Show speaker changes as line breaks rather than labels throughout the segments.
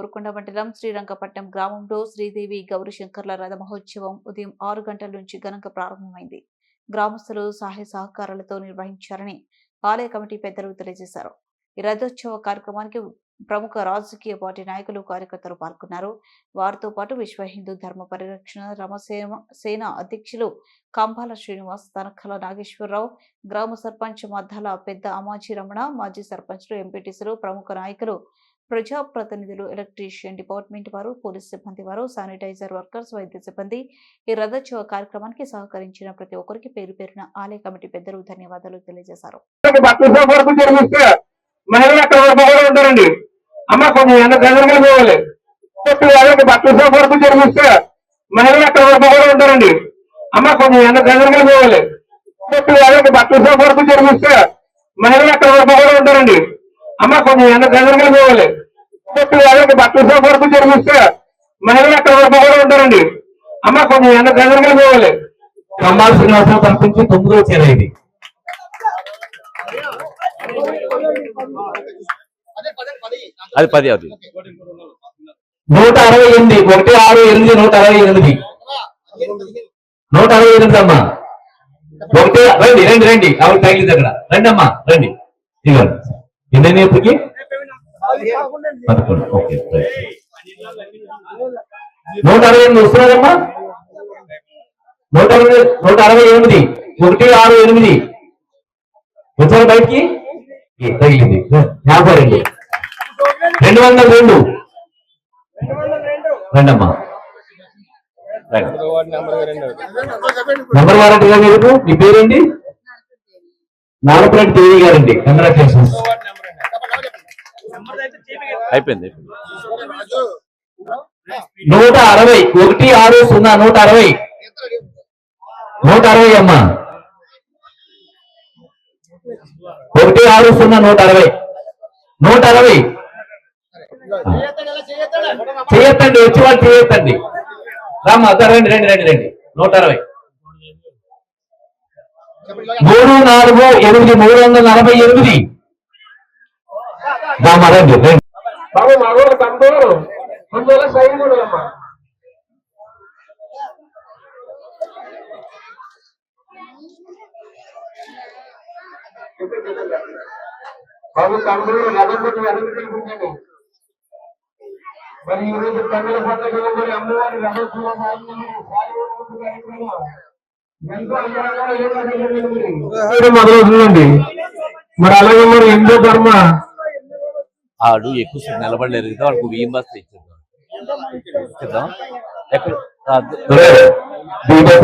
దేవరకొండ మండలం శ్రీరంగపట్నం గ్రామంలో శ్రీదేవి గౌరీశంకర్ల రథ మహోత్సవం ఉదయం ఆరు గంటల నుంచి ఘనంగా ప్రారంభమైంది. గ్రామస్తులు సహాయ సహకారాలతో నిర్వహించారని ఆలయ కమిటీ పెద్దలు తెలియజేశారు. ఈ రథోత్సవ కార్యక్రమానికి ప్రముఖ రాజకీయ పార్టీ నాయకులు కార్యకర్తలు పాల్గొన్నారు. వారితో పాటు విశ్వ హిందూ ధర్మ పరిరక్షణ రమసేన సేన అధ్యక్షులు కంబాల శ్రీనివాస్ తనఖల నాగేశ్వరరావు గ్రామ సర్పంచ్ మద్దాల పెద్ద అమాజీ రమణ మాజీ సర్పంచ్లు ఎంపీటీసీలు ప్రముఖ నాయకులు ప్రజాప్రతినిధులు ఎలక్ట్రీషియన్ డిపార్ట్మెంట్ వారు పోలీస్ సిబ్బంది వారు శానిటైజర్ వర్కర్స్ వైద్య సిబ్బంది ఈ రథోత్సవ కార్యక్రమానికి సహకరించిన ప్రతి ఒక్కరికి పేరు పేరున ఆలయ కమిటీ పెద్దలు ధన్యవాదాలు తెలియజేశారు.
అమ్మ కొంచెం ఎంత గందరగా పోవాలి. కొట్టు వాళ్ళకి బట్టల షాప్ వరకు జరిగిస్తే మహిళలు అక్కడ వరకు కూడా ఉంటారండి. అమ్మ కొంచెం ఎంత గందరగా పోవాలి. కొట్టు వాళ్ళకి బట్టల షాప్ వరకు జరిగిస్తే మహిళలు అక్కడ వరకు కూడా ఉంటారండి. అమ్మ కొంచెం ఎంత గందరగా పోవాలి. కొట్టు వాళ్ళకి బట్టల షాప్ వరకు జరిగిస్తే మహిళలు అక్కడ వరకు కూడా ఉంటారండి. అమ్మ కొంచెం ఎంత గందరగా పోవాలి.
కమ్మాల శ్రీనివాసరావు కనిపించి తొమ్మిదో చీర ఇది.
అది పది అది
నూట అరవై ఎనిమిది ఒకటి ఆరు ఎనిమిది నూట అరవై ఎనిమిది నూట అరవై ఎనిమిది అమ్మా ఒకటి రండి రండి రండి. ఆవిడ తగిలింది అక్కడ రండి అమ్మా రండి. ఇవ్వండి ఎన్ని ఇప్పటికి? పదకొండు. ఓకే. నూట అరవై ఎనిమిది వస్తున్నారమ్మా? నూట అరవై నూట అరవై ఎనిమిది. ఒకటి ఆరు ఎనిమిది. వచ్చారు బయటికి? తగిలింది. యాభై రెండు రెండు వందల రెండు. రండమ్మా. రండి. నెంబర్ వారంటీ గారు మీరు మీ పేరేంటి? నాగపరెడ్డి దేవి గారండి. కంగ్రాచులేషన్స్.
అయిపోయింది.
నూట అరవై. ఒకటి ఆరు సున్నా నూట అరవై. నూట అరవై అమ్మా. ఒకటి ఆరు సున్నా నూట అరవై. నూట అరవై. చేయొద్దండి వచ్చి వాళ్ళు చేయొద్దండి. రామ్మా అద్దా రండి రండి రండి రండి. నూట అరవై. మూడు నాలుగు ఎనిమిది మూడు వందల నలభై ఎనిమిది. రామ్మా రండి రండి.
బాబు రథంపతి వెనక్కి తెలుపుతాను మరి ఈ రోజు కన్నుల పండుగ మరి అమ్మవారి రథోత్సవం మొదలవుతుందండి మరి అలాగే మరి హిందూ ధర్మ?
ఆడు ఎక్కువసేపు నిలబడలేరు కదా వాడికి బియ్యం బస్తా ఇచ్చేద్దాం ఇచ్చేద్దాం ఎక్కడ?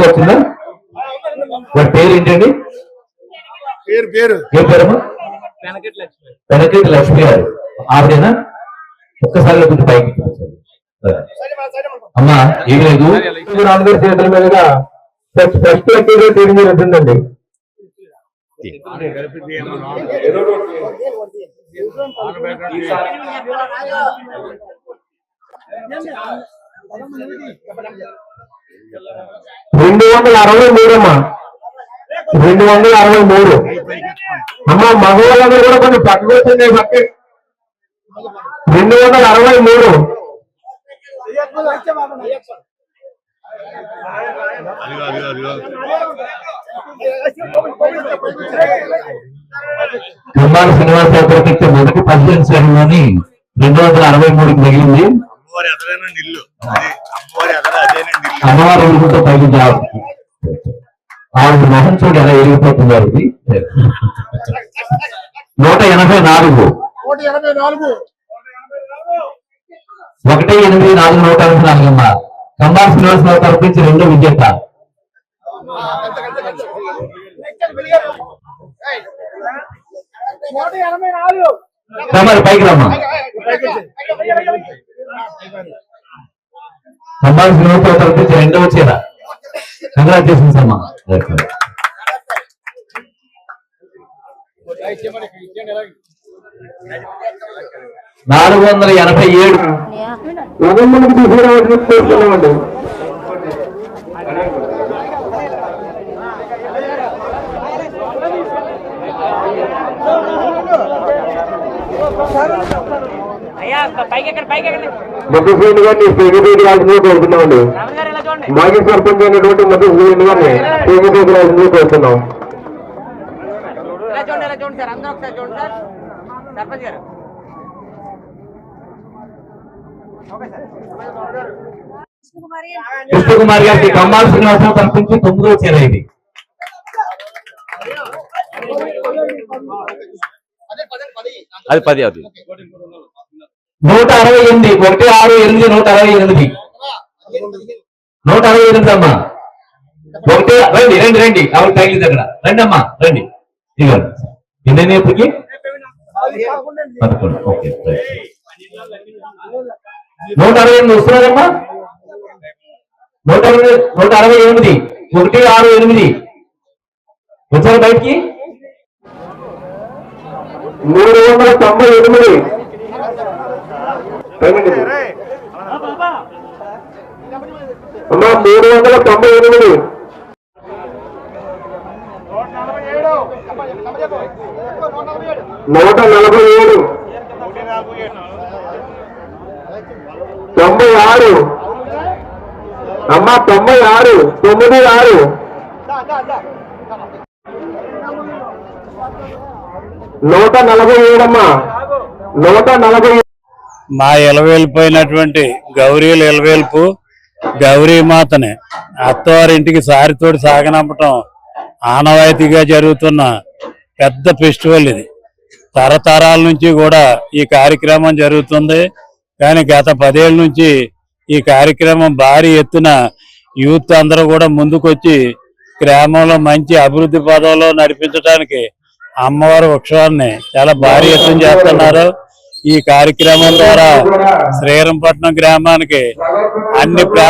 వచ్చిందా? వాడి పేరు ఏంటండి
పేరు పేరు.
ఏం పేరమ్మా? వెనకటి లక్ష్మి. గారు. ఆవిడేనా? ఒక్కసారి కొంచెం పైకి. అమ్మా ఏం లేదు.
రామగారి చేతుల మీదుగా ఫస్ట్ ఫస్ట్ లక్కీగా తీరు జరుగుతుందండి రెండు వందల అరవై మూడు అమ్మా రెండు వందల అరవై మూడు. అమ్మా మగవాళ్ళందరూ కూడా కొన్ని పక్కకు వచ్చింది పక్క రెండు వందల అరవై మూడు.
కుమార శ్రీనివాసరావు ప్రకటించే మొదటి ప్రెసిడెంట్ శ్రేణిలోని రెండు వందల అరవై మూడుకి మిగిలింది.
అమ్మవారి అమ్మవారి
అమ్మవారు పైకి జాబ్ ఆవిడ మొహం చూడు ఎలా ఎరిగిపోతుంది వారికి నూట ఎనభై నాలుగు. ఒకటి ఎనిమిది నాలుగు నూట ఎనభై నాలుగు అమ్మ. కంబార్ శ్రీనివాసరావు తరపు నుంచి రెండో విజేత పైకి రమ్మా. కంబార్ శ్రీనివాసరావు తరపు నుంచి చీర. కంగ్రాచులేషన్స్ అమ్మా నాలుగు వందల ఎనభై ఏడు.
ముద్దుశ్రీని గారిని స్టేజ్ రాజుగా కోరుతున్నామండి మాజీ సర్పంచ్ అయినటువంటి ముద్దుశ్రీని గారిని స్టేజ్ రాజుగా కోరుతున్నాం
ఇలా చూడండి ఇలా చూడండి సార్ అందరూ ఒకసారి చూడండి సార్. సర్పంచ్ గారు. ఓకే సార్
కృష్ణకుమార్ గారికి కమ్మాల శ్రీనివాసరావు తరఫు తొమ్మిదో చీర ఇది.
అది పది అది
నూట అరవై ఎనిమిది. ఒకటి ఆరు ఎనిమిది నూట అరవై ఎనిమిది. నూట అరవై ఎనిమిది అమ్మా. ఒకటి రండి రండి రండి. ఆవిడ తగిలింది అక్కడ. రండి అమ్మా రండి. ఇదిగోండి ఎన్ని ఇప్పటికి పదకొండు. ఓకే నూట అరవై ఎనిమిది వస్తున్నారమ్మా? నూట అరవై నూట అరవై ఎనిమిది. ఒకటి ఆరు ఎనిమిది. వచ్చారు బయటికి?
మూడు వందల తొంభై ఎనిమిది. అమ్మా మూడు వందల తొంభై ఎనిమిది. నూట నలభై ఏడు. తొంభై ఆరు. అమ్మా తొంభై ఆరు. తొమ్మిది ఆరు. నూట నలభై ఏడమ్మా. నూట నలభై
మా ఇలవేలిపోయినటువంటి గౌరీల ఇలవేల్పు గౌరీ మాతని అత్తవారింటికి సారితోటి సాగనంపటం ఆనవాయితీగా జరుగుతున్న పెద్ద ఫెస్టివల్ ఇది. తరతరాల నుంచి కూడా ఈ కార్యక్రమం జరుగుతుంది. కానీ గత పదేళ్ళ నుంచి ఈ కార్యక్రమం భారీ ఎత్తున యూత్ అందరూ కూడా ముందుకొచ్చి గ్రామంలో మంచి అభివృద్ధి పదంలో నడిపించడానికి అమ్మవారి వృక్షాన్ని చాలా భారీ ఎత్తున చేస్తున్నారు. ఈ కార్యక్రమం ద్వారా శ్రీరంపట్నం గ్రామానికి అన్ని